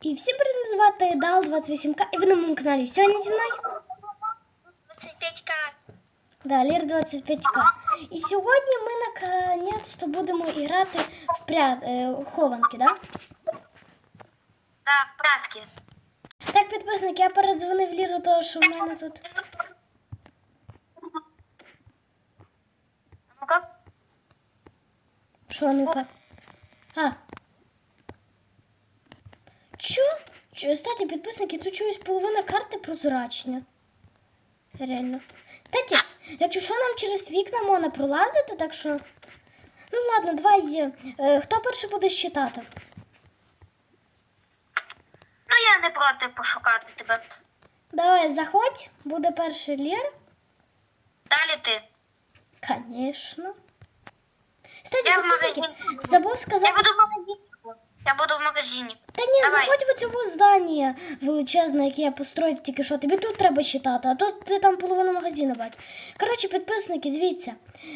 І всім привіт, мене звати Дал 28К і ви на моєму каналі. Сьогодні зі мною 25к. да, Лір 25К. І сьогодні ми наконець-то будемо грати в пря... е, в хованки, да? Да, пратки. Так, підписники, я передзвонив Ліру, того, що в мене тут. Ну-ка. Що ну так? А. Чо? Чо? Кстати, підписники, тут чогось половина карти прозрачня. Реально. Кстати, якщо що нам через вікна можна пролазити, так що. Ну ладно, давай. е, е, хто перший буде щитати? Ну я не проти пошукати тебе. Давай, заходь, буде перший лір. Далі ти. Конечно. Кстати, Я в підписники, забув Я сказати. буду в магазині. Я буду. Та ні, Давай. заходь в цього здання величезне, яке я построїв тільки що. Тобі тут треба читати, а тут ти там половину магазину бач. Коротше, підписники, дивіться,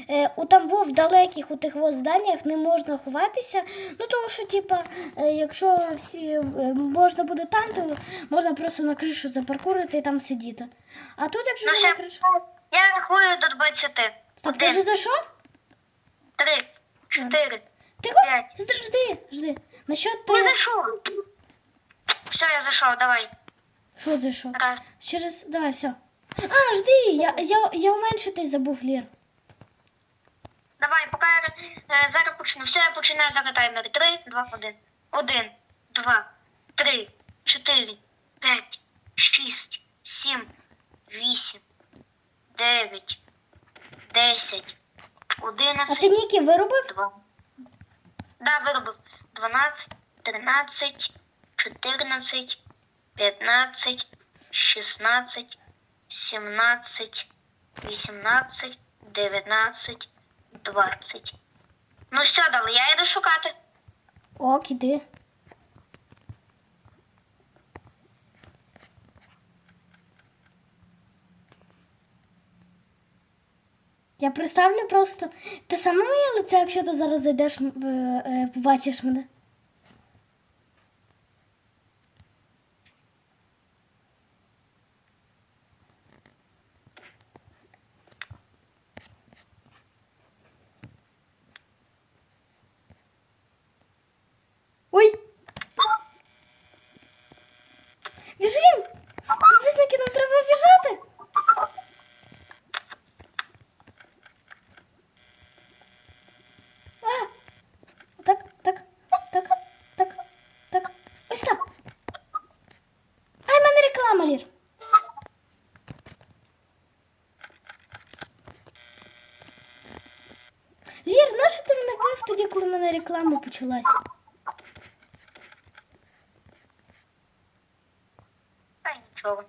е, у там в далеких у тих во зданнях не можна ховатися. Ну тому що, типа, е, якщо всі е, можна буде там, то можна просто на кришу запаркурити і там сидіти. А тут, якщо Ну не на все. кришу. Я рахую до 20. Стоп, ти вже Один, зайшов? три, чотири, Тихо, п'ять. Жди, жди, жди. На що Я ти. зайшов. Все, я зайшов, давай. Що зайшов? Раз. Через. Давай, все. А, жди, я, я, я уменшити забув, Лір. Давай, поки я е, зараз почну. Все, я починаю зараз таймер. Три, два, один. Один, два, три, чотири, п'ять, шість, сім, вісім, дев'ять, десять, А одинадцять. ти Нікі виробив? Два. Да, виробив. 12, 13, 14, 15, 16, 17, 18, 19, 20. Ну все, дали, я йду шукати. Ок, іди. Я представлю просто. Ти саме моє лице, якщо ти зараз зайдеш, е, побачиш мене. Почалась? Й нічого.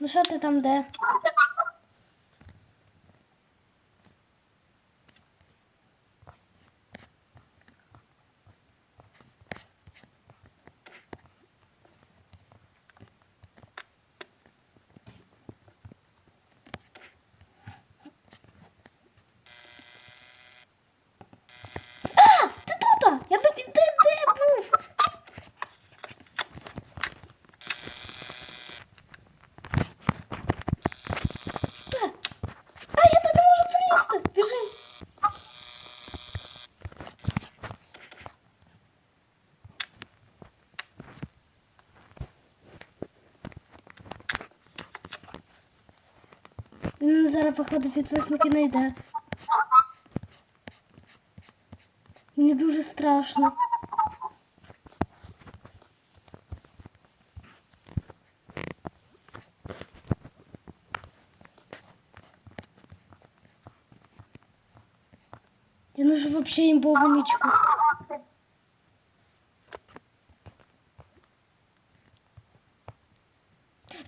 Ну що ти там де? Я тобі де, де був? Де? А, я тут не можу пролізти. Біжим. Він зараз, походу, підписники не йде. Мені дуже страшно. Я нужу вообще имбованичку.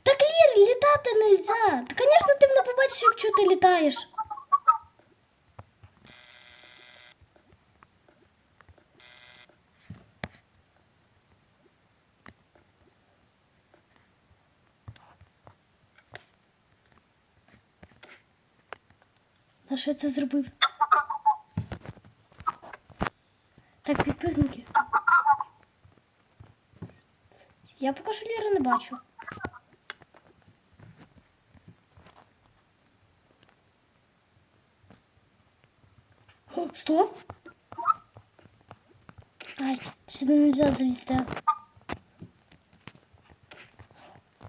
Так, Лір, літати нельзя. Та, звісно, ти мене побачиш, якщо ти літаєш. А що я це зробив? Так, підписники. Я поки що Ліри не бачу. О, стоп! Ай, сюди нельзя залізти.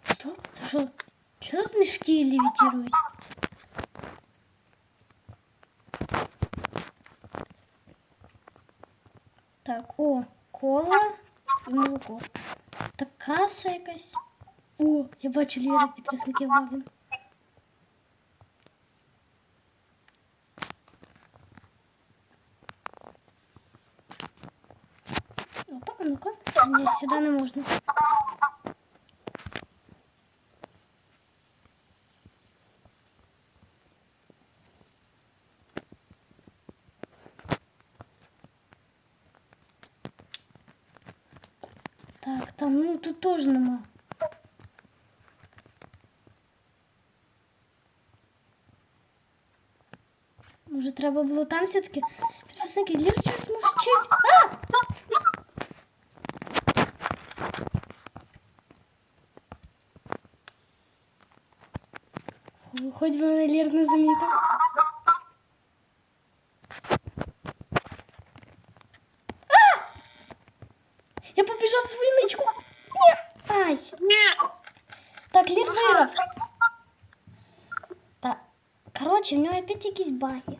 Стоп, це що? Що тут мішки левітирують? Так, о, кола і молоко. Так, каса якась. О, я бачу Ліра підписники Вагін. Опа, а ну-ка. Ні, сюди не можна. Так, там, ну тут теж нема. Може, треба було там все-таки. Підписники, Ліра щось мовчить. А! Хоч би мене Лір не замітив. Я побіжав в свою ничку. Ні. Ай. Так, Лір виграв. Так. Коротше, в нього опять якісь баги.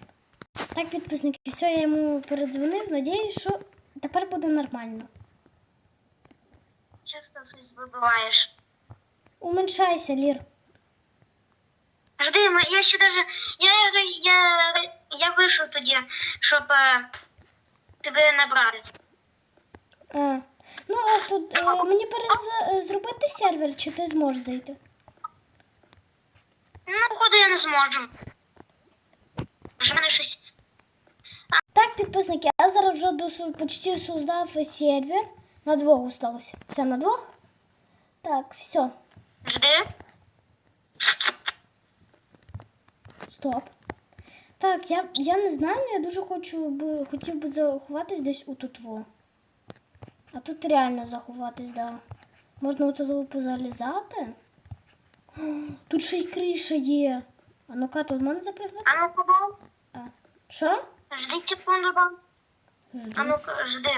Так, підписники, все, я йому передзвонив. Надіюсь, що тепер буде нормально. Чисто щось вибиваєш. Уменьшайся, Лір. Жди, я ще даже. Я, я, я вийшов тоді, щоб е, тебе набрати. А. Ну, а тут е, мені перез... е, зробити сервер, чи ти зможеш зайти? Ну, походу, я не зможу. Вже мене щось. Так, підписники, я зараз вже досу, почти создав сервер. На двох осталось. Все на двох. Так, все. Жди. Стоп. Так, я, я не знаю, але я дуже хочу би, хотів би заховатись десь у тутво. А тут реально заховатись, да. Можна тут позалізати. Тут ще й криша є. А ну-ка, тут можна запрягнути? А ну кого? А. Що? Жди секунду. Жду. А ну-ка, жди.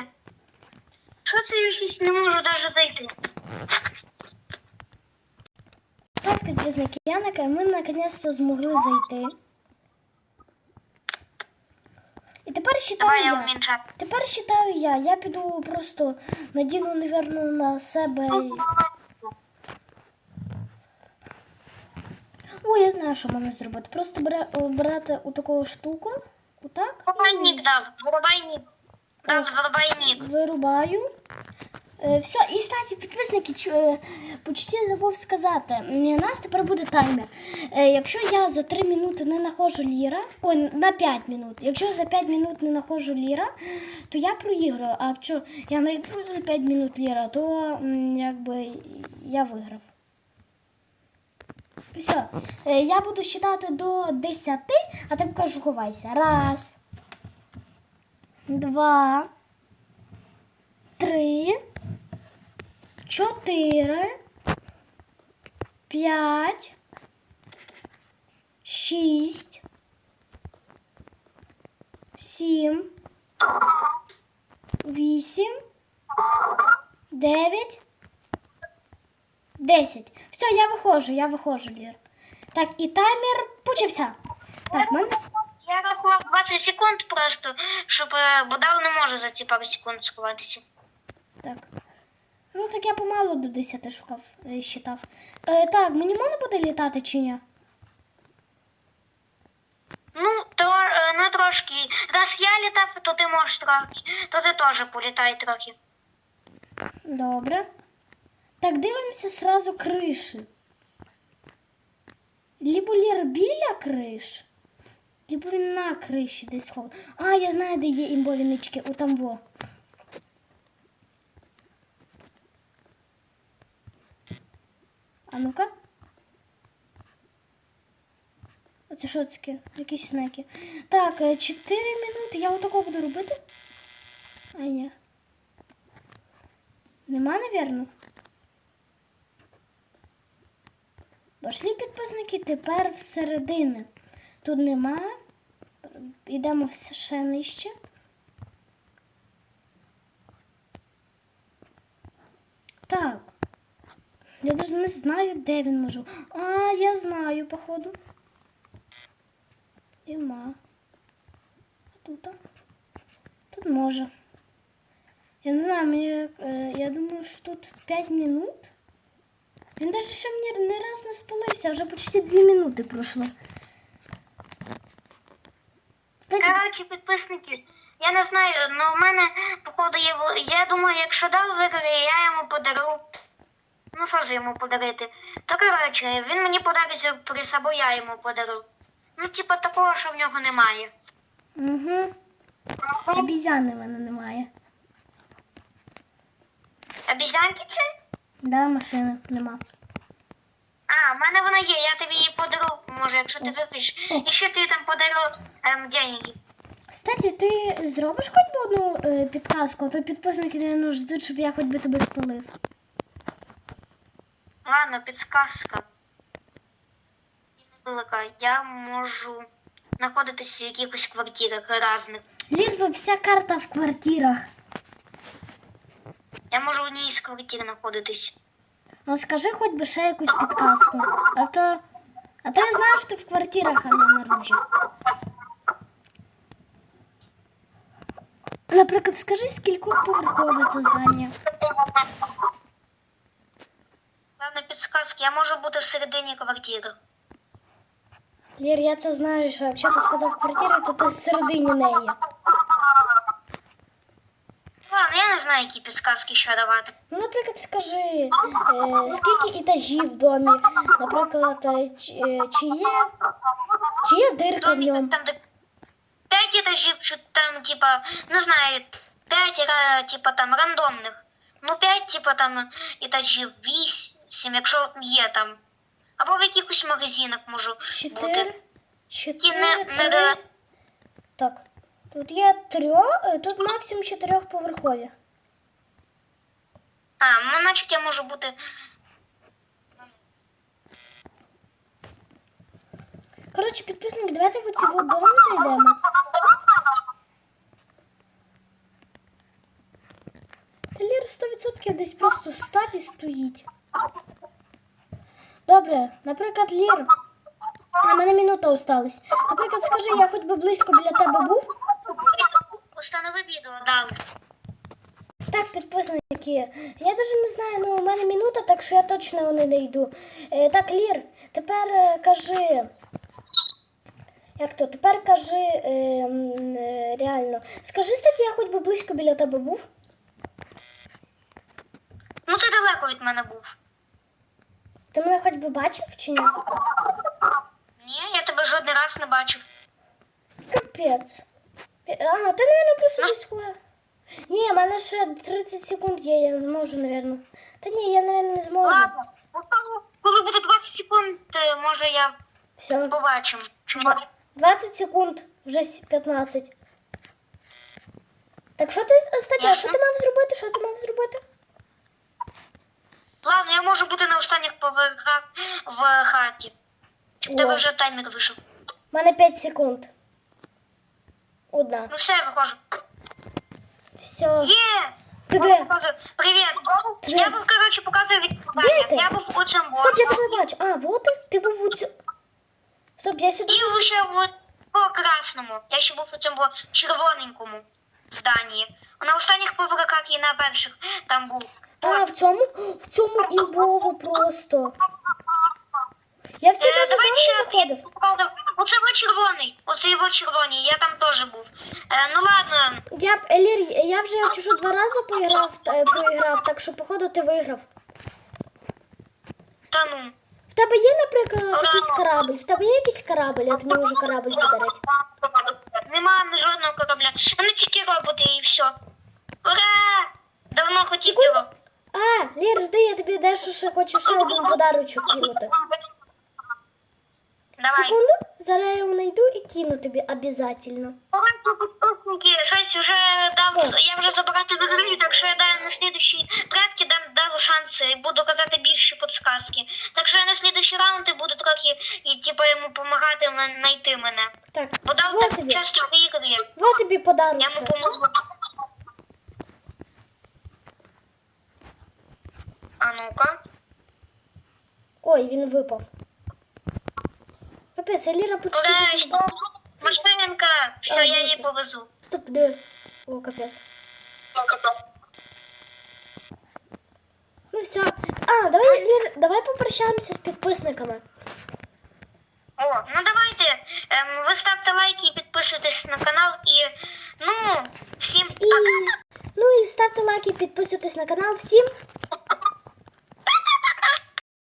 Що це я щось не можу навіть зайти? Так, підписники, я на ми наконец-то змогли зайти. І тепер считаю я я. Тепер считаю я. Я піду просто надіну, наверно, на себе. О, я знаю, що можна зробити. Просто бере, о, у таку штуку. Отак. Дав. Вирубайник. Дав О. вирубайник. Вирубаю. Е, все, і кстати, підписники, е, почти забув сказати. У нас тепер буде таймер. Е, якщо я за 3 минути не знаходжу ліра, ой, на 5 минут. Якщо за 5 минут не знаходжу ліра, то я проіграю. А якщо я знайду за 5 минут ліра, то якби я виграв. Все, я буду считати до 10, а ти кажу, ховайся. Раз, два, три, чотири, п'ять, шість, сім, вісім, дев'ять, десять. Все, я виходжу, я виходжу, Лір. Так, і таймер почався. Так, мене. Я рахував 20 секунд просто, щоб е, не може за ці пару секунд сховатися. Так. Ну так я помалу до 10 шукав, е, считав. Е, так, мені можна буде літати чи ні? Ну, тро, е, не трошки. Раз я літав, то ти можеш трохи, то ти теж політай трохи. Добре. Так, дивимося сразу криші. Либо Лір біля криш, либо він на криші десь хов. А, я знаю, де є імбові нички, у там А ну-ка. Оце що таке? Якісь знаки. Так, 4 минути. Я отако буду робити. А ні. Нема, навірно. Пошли підписники тепер всередини. Тут нема. Йдемо все ще нижче. Так. Я навіть не знаю, де він може. А, я знаю, походу. Нема. А тут? Тут може. Я не знаю, мені, е, я думаю, що тут 5 минут. Він навіть ще мені не раз не спалився, вже почти 2 минути пройшло. Коротше, підписники, я не знаю, але в мене, походу, є. Я думаю, якщо дав виграє, я йому подару. Ну, що ж йому подарити? То коротше, він мені подарить сюрприз, або я йому подару. Ну, типа такого, що в нього немає. угу. Обізяни в мене немає. Обіцянки це? Да, машини нема. А, в мене вона є, я тобі її подару, може, якщо ти випиш. І ще тобі там подару ем, деньги. Кстати, ти зробиш хоч би одну е, підказку, а то підписники не ждуть, щоб я хоч би тебе спалив. Ладно, підсказка. Велика. Я можу знаходитися в якихось квартирах різних. Лір, тут вся карта в квартирах. Я можу в одній з квартир знаходитись. Ну скажи хоч би ще якусь підказку. А то. А то я знаю, що ти в квартирах, а не на ружі. Наприклад, скажи, скількох поверхове це здання? Ладно, підсказки, я можу бути всередині квартири. Лір, я це знаю, що якщо ти сказав квартира, то ти всередині неї. Ладно, я не знаю, які підсказки ще давати. Ну, наприклад, скажи, е, скільки етажів в домі, наприклад, е, чи, е, чи є, чи є дирка в Домі ньому. там, де п'ять етажів, чи там, типа, не знаю, п'ять, ра- типа, там, рандомних. Ну, п'ять, типа, там, етажів, вісім, якщо є там. Або в якихось магазинах можу Чотири. бути. Чотири, не- не три. Так. Тут є трьох, е, тут максимум чотирьохповерхові. А, ну, значить, я можу бути. Коротше, підписники, давайте в цей дом зайдемо. Та Лір 100% десь просто став і стоїть. Добре, наприклад, Лір. А мене минута осталась. Наприклад, скажи, я хоч би близько біля тебе був. Установи відео, дав. Так, підписники. Я навіть не знаю, ну у мене минута, так що я точно не знайду. Е, так, Лір, тепер е, кажи. Як то? Тепер кажи е, е, реально. Скажи, статі, я хоч би близько біля тебе був. Ну, ти далеко від мене був. Ти мене хоч би бачив чи ні? Ні, я тебе жодний раз не бачив. Капець. Е, А, ти, мабуть, просто Ну. близько. Ні, в мене ще 30 секунд є, я не зможу, мабуть. Та ні, я, мабуть, не зможу. Ладно, ну, коли- коли буде 20 секунд, е, може я Все. побачимо. Чи Два- ні? 20 секунд, вже с- 15. Так що ти, стаття, що Ясно. ти мав зробити? Що ти мав зробити? Ладно, я можу бути на останніх поверхах в хаті. О. тебе вже таймер вийшов. У мене 5 секунд. Одна. Ну все, я виходжу. Все. Є! Ти де? Привіт! Де? Я був, коротше, показую Де? Я був у цьому. Стоп, я тебе бачу. А, вот ти? Ти був у цьому. Стоп, я сюди. І ще в по красному. Я ще був у цьому червоненькому зданні. На останніх поверхах і на перших там був. А, в цьому? В цьому імбово просто. Я всі Е, навіть давай не заходив. Оце його червоний. Оце його червоний. Я там теж був. Е, ну ладно. Я, Елір, я вже чужу два рази поіграв, е, проіграв, так що, походу, ти виграв. Та ну. В тебе є, наприклад, якийсь корабль? В тебе є якийсь корабль, я тобі можу корабль подарити. Нема жодного корабля. А тільки роботи і все. Ура! Давно хотів. А, Лір, жди, я тобі дещо ще хочу ще один подарочок кинути. Давай. Секунду, зараз я його знайду і кину тобі обов'язково. Підписники, щось вже дав, я вже забирати в гри, так що я дам на слідущі предки дам дав шанси і буду казати більші подсказки. Так що я на слідущі раунди буду трохи і типу йому допомагати знайти мене. Так, Бо дав вот так тобі. часто виграє. Вот тобі подарок. Я йому поможу. А ну-ка. Ой, він випав. Капець, а Ліра почти. Що? Машинка! Все, А, я її повезу. Стоп, диви. О, капець. Ну все. А, давай, Лір, давай попрощаємося з підписниками. О, ну давайте. Ем, ви ставте лайки і підписуйтесь на канал. І ну, всім І ну і ставте лайки, підписуйтесь на канал. Всім